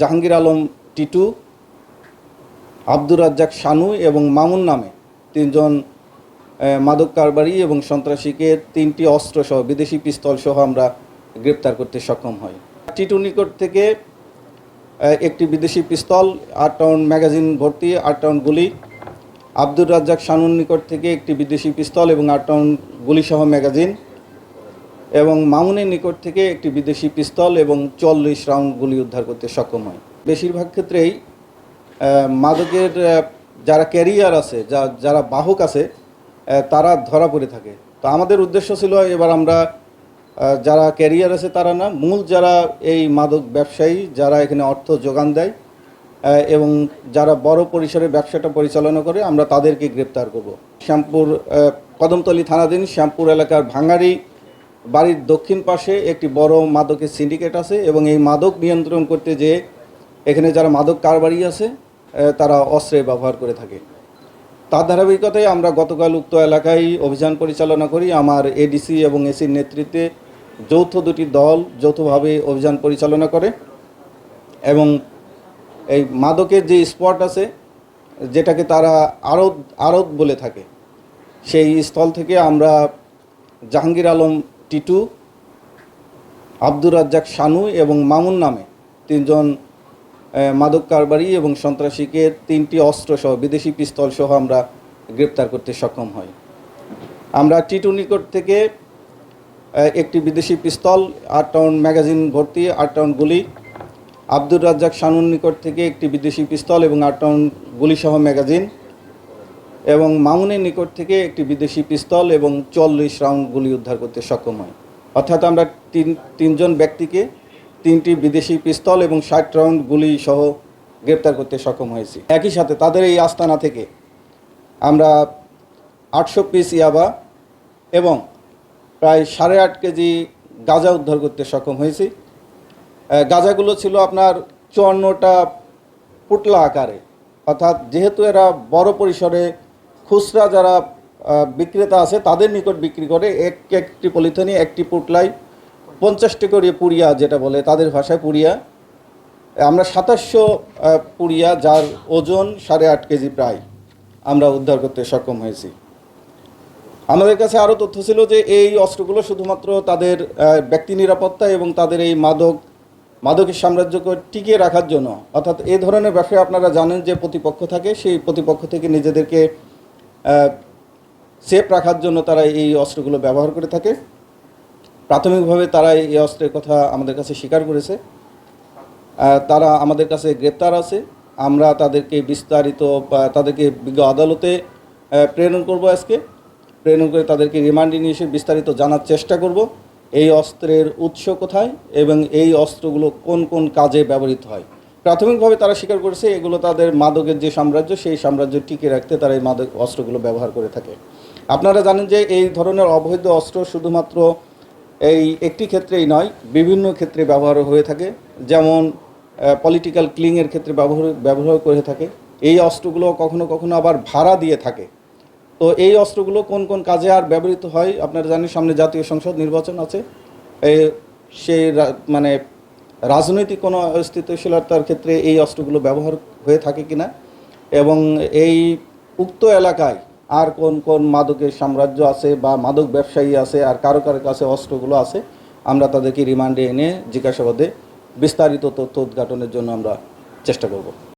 জাহাঙ্গীর আলম টিটু, আব্দুর রাজ্জাক শানু এবং মামুন নামে তিনজন মাদক কারবারি এবং সন্ত্রাসীকে তিনটি অস্ত্র সহ বিদেশি পিস্তল সহ আমরা গ্রেপ্তার করতে সক্ষম হই। টিটু নিকট থেকে একটি বিদেশি পিস্তল, আট রাউন্ড ম্যাগাজিন ভর্তি, আট রাউন্ড গুলি, আব্দুর রাজ্জাক শানুর নিকট থেকে একটি বিদেশি পিস্তল এবং আট রাউন্ড গুলিসহ ম্যাগাজিন এবং মামুনের নিকট থেকে একটি বিদেশি পিস্তল এবং চল্লিশ রাউন্ড গুলি উদ্ধার করতে সক্ষম হয়। বেশিরভাগ ক্ষেত্রেই মাদকের যারা ক্যারিয়ার আছে, যা, যারা বাহক আছে তারা ধরা পড়ে থাকে। তো আমাদের উদ্দেশ্য ছিল এবার আমরা যারা ক্যারিয়ার আছে তারা না, মূল যারা এই মাদক ব্যবসায়ী, যারা এখানে অর্থ যোগান দেয় এবং যারা বড় পরিসরে ব্যবসাটা পরিচালনা করে, আমরা তাদেরকে গ্রেপ্তার করব। শ্যামপুর কদমতলী থানাধীন শ্যামপুর এলাকার ভাঙারি বাড়ির দক্ষিণ পাশে একটি বড় মাদকের সিন্ডিকেট আছে এবং এই মাদক নিয়ন্ত্রণ করতে যে এখানে যারা মাদক কারবারি আছে তারা অস্ত্রের ব্যবহার করে থাকে। তার ধারাবাহিকতায় আমরা গতকাল উক্ত এলাকায় অভিযান পরিচালনা করি। আমার এডিসি এবং এসির নেতৃত্বে যৌথ দুটি দল যৌথভাবে অভিযান পরিচালনা করে এবং এই মাদকের যে স্পট আছে, যেটাকে তারা আড়ত আড়ত বলে থাকে, সেই স্থল থেকে আমরা জাহাঙ্গীর আলম টিটু, আব্দুর রাজ্জাক শানু এবং মামুন নামে তিনজন মাদক কারবারি এবং সন্ত্রাসীকে তিনটি অস্ত্র সহ বিদেশি পিস্তল সহ আমরা গ্রেপ্তার করতে সক্ষম হই। আমরা টিটু নিকট থেকে একটি বিদেশি পিস্তল, আট টাউন ম্যাগাজিন ভর্তি, আট টাউন গুলি, আব্দুর রাজ্জাক শানুর নিকট থেকে একটি বিদেশি পিস্তল এবং আট রাউন্ড গুলিসহ ম্যাগাজিন এবং মামুনের নিকট থেকে একটি বিদেশি পিস্তল এবং চল্লিশ রাউন্ড গুলি উদ্ধার করতে সক্ষম হয়। অর্থাৎ আমরা তিন, তিনজন ব্যক্তিকে তিনটি বিদেশি পিস্তল এবং ষাট রাউন্ড গুলি সহ গ্রেপ্তার করতে সক্ষম হয়েছি। একই সাথে তাদের এই আস্তানা থেকে আমরা আটশো পিস ইয়াবা এবং প্রায় সাড়ে আট কেজি গাঁজা উদ্ধার করতে সক্ষম হয়েছি। গাঁজাগুলো ছিল আপনার চুয়ান্নটা পুটলা আকারে। অর্থাৎ যেহেতু এরা বড় পরিসরে খুচরা যারা বিক্রেতা আছে, তাদের নিকট বিক্রি করে এক, একটি পলিথিনে একটি পুটলাই, পঞ্চাশটি করে পুরিয়া যেটা বলে, তাদের ভাষায় পুরিয়া আমরা সাতাশশো পুরিয়া যার ওজন সাড়ে আট কেজি প্রায়, আমরা উদ্ধার করতে সক্ষম হয়েছি। আমাদের কাছে আরও তথ্য ছিল যে, এই অস্ত্রগুলো শুধুমাত্র তাদের ব্যক্তি নিরাপত্তা এবং তাদের এই মাদক, মাদকের সাম্রাজ্যকে টিকিয়ে রাখার জন্য। অর্থাৎ এ ধরনের ব্যবসায় আপনারা জানেন যে প্রতিপক্ষ থাকে, সেই প্রতিপক্ষ থেকে নিজেদেরকে সেফ রাখার জন্য তারা এই অস্ত্রগুলো ব্যবহার করে থাকে। প্রাথমিকভাবে তারা এই অস্ত্রের কথা আমাদের কাছে স্বীকার করেছে। তারা আমাদের কাছে গ্রেপ্তার আছে। আমরা তাদেরকে বিস্তারিত তাদেরকে বিজ্ঞ আদালতে প্রেরণ করব আজকে। প্রেরণ করে তাদেরকে রিমান্ডে নিয়ে এসে বিস্তারিত জানার চেষ্টা করব। এই অস্ত্রের উৎস কোথায় এবং এই অস্ত্রগুলো কোন কোন কাজে ব্যবহৃত হয়? প্রাথমিকভাবে তারা স্বীকার করেছে এগুলো তাদের মাদকের যে সাম্রাজ্য, সেই সাম্রাজ্য টিকে রাখতে তারা এই মাদক অস্ত্রগুলো ব্যবহার করে থাকে। আপনারা জানেন যে এই ধরনের অবৈধ অস্ত্র শুধুমাত্র এই একটি ক্ষেত্রেই নয়, বিভিন্ন ক্ষেত্রে ব্যবহার হয়ে থাকে। যেমন পলিটিক্যাল ক্লিংয়ের ক্ষেত্রে ব্যবহার ব্যবহার করে থাকে। এই অস্ত্রগুলো কখনো কখনো আবার ভাড়া দিয়ে থাকে। তো এই অস্ত্রগুলো কোন কোন কাজে আর ব্যবহৃত হয়, আপনারা জানেন, সামনে জাতীয় সংসদ নির্বাচন আছে। সেই মানে রাজনৈতিক কোনো অস্থিতিশীলতার ক্ষেত্রে এই অস্ত্রগুলো ব্যবহার হয়ে থাকে কিনা? এবং এই উক্ত এলাকায় আর কোন কোন মাদকের সাম্রাজ্য আছে বা মাদক ব্যবসায়ী আছে আর কারও কারও কাছে অস্ত্রগুলো আছে, আমরা তাদেরকে রিমান্ডে এনে জিজ্ঞাসাবাদে বিস্তারিত তথ্য উদ্ঘাটনের জন্য আমরা চেষ্টা করব।